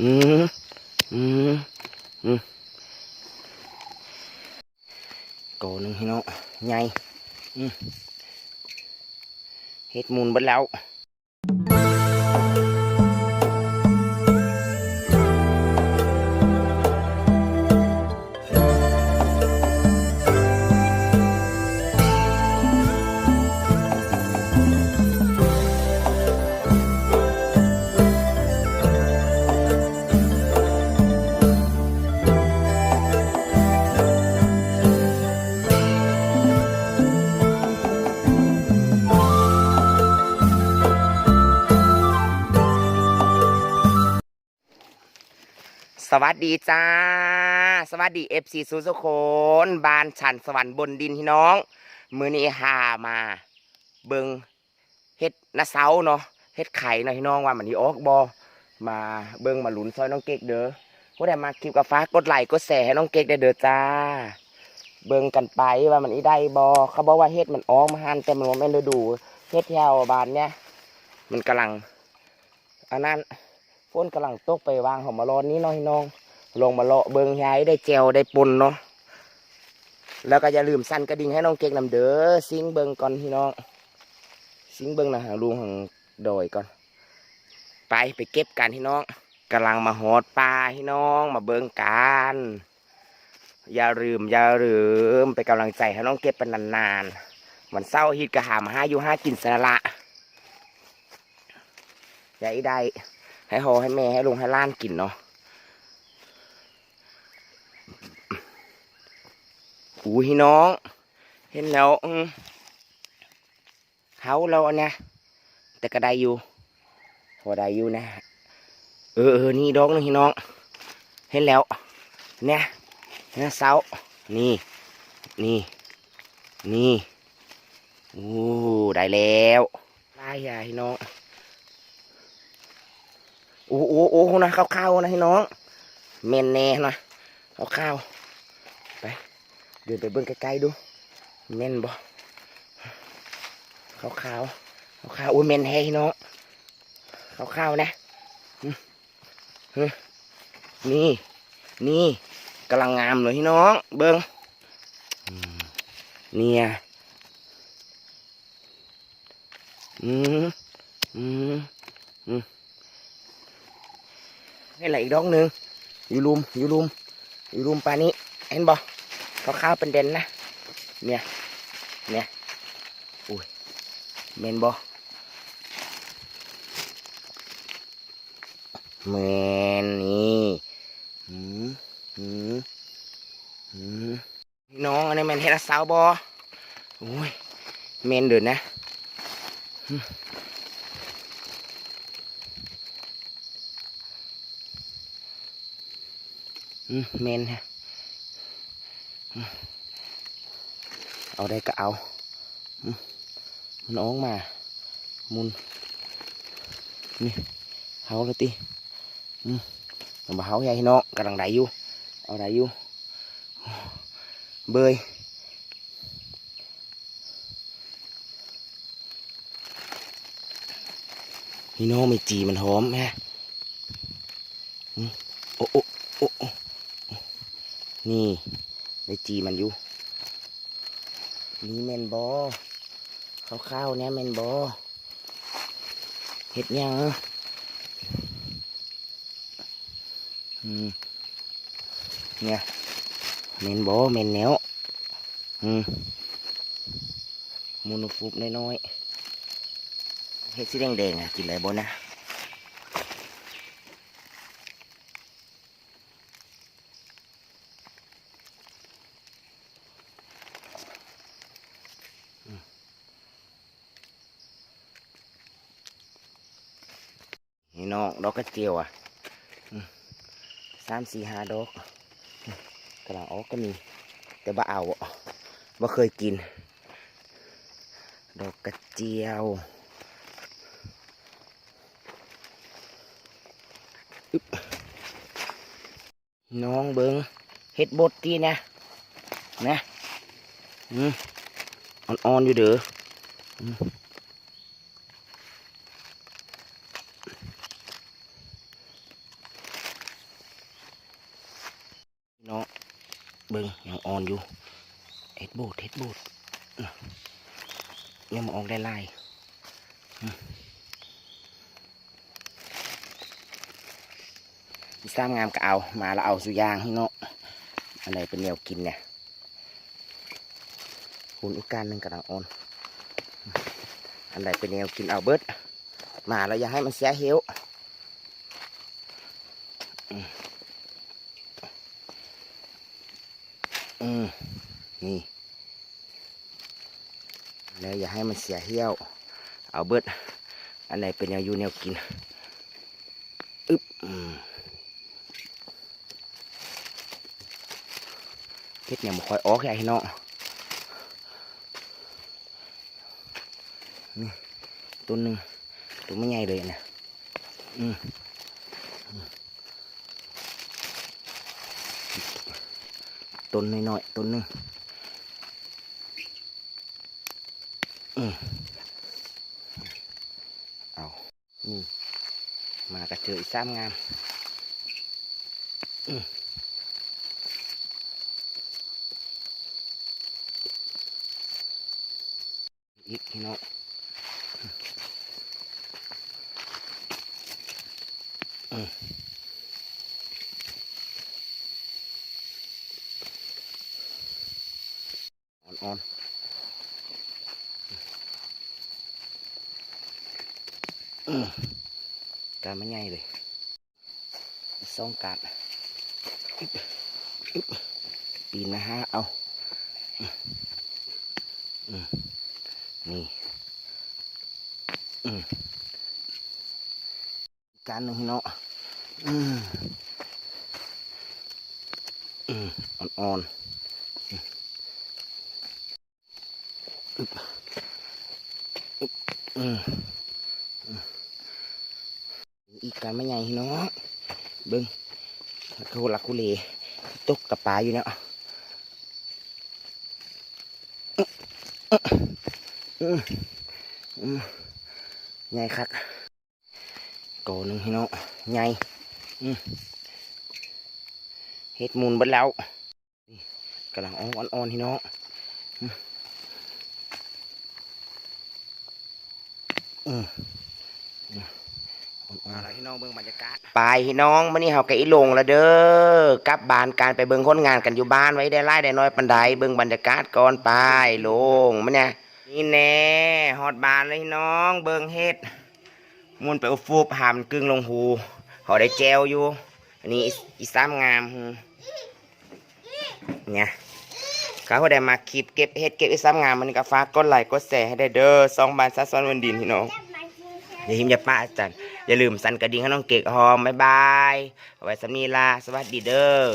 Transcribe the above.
อืมอืมอืมโกหนึงให้น้องใหญ่อืมเฮ็ดมูลบัดแล้ว สวัสดีจ้า สวัสดีเอฟซีสุสุโคนบานฉันสวรรค์บนดินพี่น้อง มือนี้หามา เบิงเฮ็ดนาเซาเนาะเฮ็ดไข่เนาะพี่น้องว่ามันนี้ออกบอมาเบิงมาหลุนซอยน้องเก๊กเด้อผู้ใดมาคลิปกับฟ้ากดไลค์กดแชร์ให้น้องเก๊กได้เด้อจ้า เบิงกันไปว่ามันอีได้บอเขาบอกว่าเฮ็ดมันออกมาหันแต่มันบ่แม่นฤดูเฮ็ดแถวบานเนี้ยมันกำลังอันนั้น ฝนกำลังตกไปวางหอมมารอนนี้เน้อยน้อง ลงมาเลาะเบิงย้ายได้แจวได้ปนเนาะแล้วก็อย่าลืมสั่นกระดิ่งให้น้องเก๊กนำเด้อซิงเบิงก่อนพี่น้องซิงเบิงนะหาลุงของดอยก่อน ไปไปเก็บกันพี่น้องกำลังมาหอดปลาพี่น้องมาเบิงกันอย่าลืมอย่าลืมไปกำลังใจให้น้องเก็บเป็นนานๆมันเศร้าฮิตกระหามห้าอยู่ห้ากินสาระอย่าได้ ให้โฮให้แม่ให้ลุงให้ล้านกินเนาะอูพี่น้อง เห็นแล้วเขาเราเนี้ยแต่ก็ได้อยู่พอได้อยู่นะ เออเออนี่ดอกนึงพี่น้อง เห็นแล้ว เนี่ยเนี่ยเสานี่ นี่ นี่อู้ได้แล้วได้ยาพี่น้อง โอ้โอ้โอ้นะข้าวๆนะพี่น้องเมนแน่นะข้าวๆไปเดินไปเบิ่งใกล้ๆดูเมนบ่ข้าวๆข้าวๆโอ้ยเมนแฮ่พี่น้องข้าวๆนะอืมอืมนี่นี่กำลังงามเลยพี่น้อง เบิ่งอืมเนี่ยอืมอืม นี่แหละอีกดอกหนึ่งอยู่ลุมอยู่ลุมอยู่ลุมปลานี้ เห็นบ่ขาข้าวเป็นเด่นนะเนี่ยเนี่ยอุ้ยเมนบ่เมนนี่หืมหืมหืมน้องอันนี้แมนเฮดสาวบ่อุ้ยเมนเดินนะ อืม เมนฮะเอาได้ก็เอา มันออกมา มุน นี่เฮาเลยติอืมมันบ่เฮาใหญ่เนาะกำลังได้อยู่ เอาได้อยู่ เบยพี่น้องไม่จีมันหอมแม่โอ้โอ้โอ้ นี่ได้จีมันอยู่ นี่แมนบอข้าวๆเนี่ยแมนบอเห็ดยังอืมเนี่ยแมนบอแมนแนวอืมมูนฟุบน้อยๆเห็ดสีแดงๆอะกินอะไรบ่นะ นี่น้องดอกกระเจียวอะสามสี่ห้าดอกกำลังออกก็มี แต่บ่เอาบ่เคยกิน ดอกกระเจียวน้องเบิงเฮ็ดบดทีนะนะอืมอ่อนๆอยู่เด้ออืม เบิ่งยังอ่อนอยู่เฮ็ดโบดเฮ็ดโบดยังมาออกได้ลายอื้ามงามก็เอา มาแล้วเอาสุยางให้เนาะอะไรเป็นแนวกินเนี่ยหุ่นอีกการหนึ่งกำลังอ่อนอันไหนเป็นแนวกินเอาเบิดมาแล้วอย่าให้มันเสียเหี่ยวอืมอืมนี่แล้วอย่า ให้มันเสียเหี่ยว เอาเบิด อันไหนเป็นแนวอยู่แนวกิน อึ๊บเฮ็ดเนี่ยมันคอยออกให้เนาะต้นหนึ่งตัวไม่ใหญ่เลยนะอืมต้นน้อยๆต้นหนึ่ง อืมเอานี่มากระเจออีกสามงามอืมอีกพี่น้องอ่อนๆอืม การไม่ง่ายเลยซ่องการปีนนะฮะเอาอืมอืมนี่อือการหนึ่งเนาะอืมอืมอ่อนๆ อืมอืมอีกการไม่ใหญ่เนาะเบิ้ง เขาหลักคุเลตกกับปลาอยู่เนี่ยใหญ่คักโกหนึ่งพี่น้องใหญ่เฮ็ดมูลบิดแล้วกำลังอ่อนอ่อนๆพี่น้องอืม อะไรพี่น้องเบิ่งบรรยากาศไปพี่น้องมื่อนี้เฮาก็อีลงแล้วเด้อกลับบ้านการไปเบิ่งคนงานกันอยู่บ้านไว้ได้ไล่ได้น้อยปันใดเบิ่งบรรยากาศก่อนไปลงมื้อเนี่ยนี่แน่ฮอดบ้านเลยพี่น้อง เบิ่งเฮ็ดมุนไปอุฟูบหามนกึ่งลงหูเขาได้แจวอยู่ อันนี้อีสามงามเนี่ยเขาได้มาคลิปเก็บเฮ็ดเก็บอ้ซ้ำงานมันก็ฝากกดไลค์กดแชร์ให้ได้เด้อสองบาทซัดซ้อนวันดินพี่น้องอย่าหิมอย่าป้าอาจารย์ อย่าลืมสั่นกระดิ่งให้น้องเกกหอมบ๊ายบายเอาไว้สำนีลาสวัสดีเด้อ